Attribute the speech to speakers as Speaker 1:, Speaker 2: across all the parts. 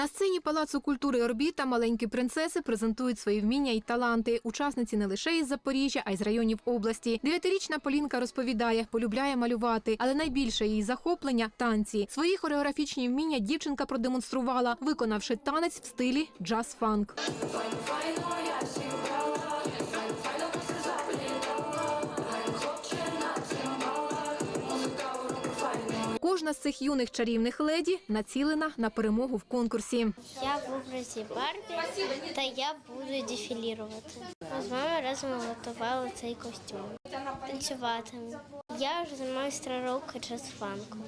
Speaker 1: На сцені Палацу культури Орбіта маленькі принцеси презентують свої вміння і таланти. Учасниці не лише із Запоріжжя, а й з районів області. Дев'ятирічна Полінка розповідає, полюбляє малювати, але найбільше її захоплення танці. Свої хореографічні вміння дівчинка продемонструвала, виконавши танець в стилі джаз-фанк. Кожна з цих юних чарівних леді націлена на перемогу в конкурсі.
Speaker 2: Я в образі Барбі, та я буду дефілірувати. Ми з мамою разом готували цей костюм. Танцюватиму. Я вже займаюся три роки джаз-фанком.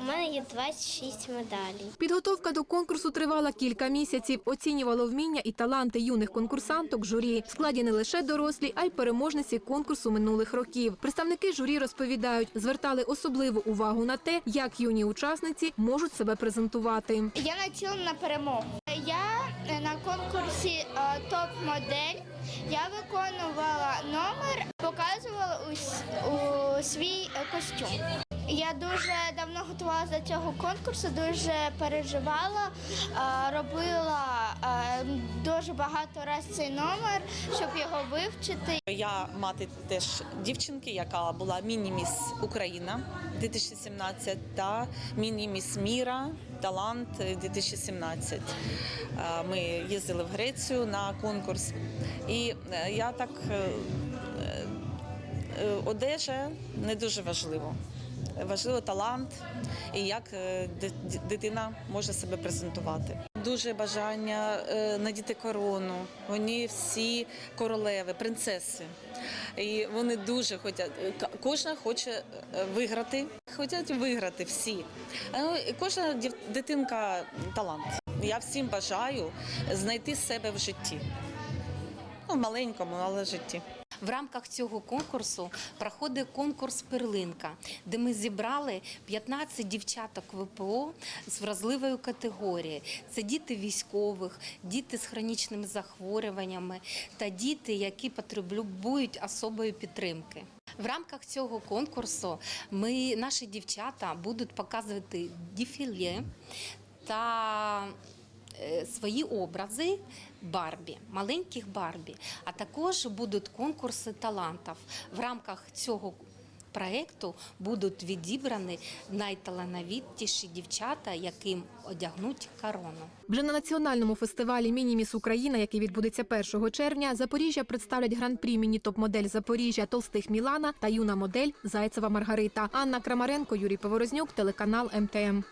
Speaker 2: У мене є 26 медалей.
Speaker 1: Підготовка до конкурсу тривала кілька місяців. Оцінювало вміння і таланти юних конкурсанток журі. В складі не лише дорослі, а й переможниці конкурсу минулих років. Представники журі розповідають, звертали особливу увагу на те, як юні учасниці можуть себе презентувати.
Speaker 3: Я націлена на перемогу. Я е, на конкурсі е, топ-модель. Я виконувала номер, показувала у свій е, костюм. Я дуже давно готувалася до цього конкурсу, дуже переживала, е, робила е, дуже багато разів цей номер, щоб його вивчити.
Speaker 4: Я мати теж дівчинки, яка була міні-міс Україна 2017 та міні-міс Міра Талант 2017. Е, Ми їздили в Грецію на конкурс, і я так одежа не дуже важливо. Важливо талант і як е, ди- ди- дитина може себе презентувати. Дуже бажання е, надіти корону. Вони всі королеви, принцеси. І вони дуже хочуть, кожна хоче е, виграти. Хочуть виграти всі. Е, Кожна дитинка талант. Я всім бажаю знайти себе в житті. Ну, в маленькому, але в житті.
Speaker 5: В рамках цього конкурсу проходить конкурс Перлинка, де ми зібрали 15 дівчаток ВПО з вразливої категорії. Це діти військових, діти з хронічними захворюваннями та діти, які потребують особої підтримки. В рамках цього конкурсу ми, наші дівчата будуть показувати дефіле та свої образи Барбі, маленьких Барбі, а також будуть конкурси талантів. В рамках цього проєкту будуть відібрані найталановитіші дівчата, яким одягнуть корону.
Speaker 1: Вже на національному фестивалі Мініміс Україна, який відбудеться 1 червня, Запоріжжя представлять гран-прі міні-топ-модель Запоріжжя Толстих Мілана та юна модель Зайцева Маргарита. Анна Крамаренко, Юрій Поворознюк, телеканал МТМ.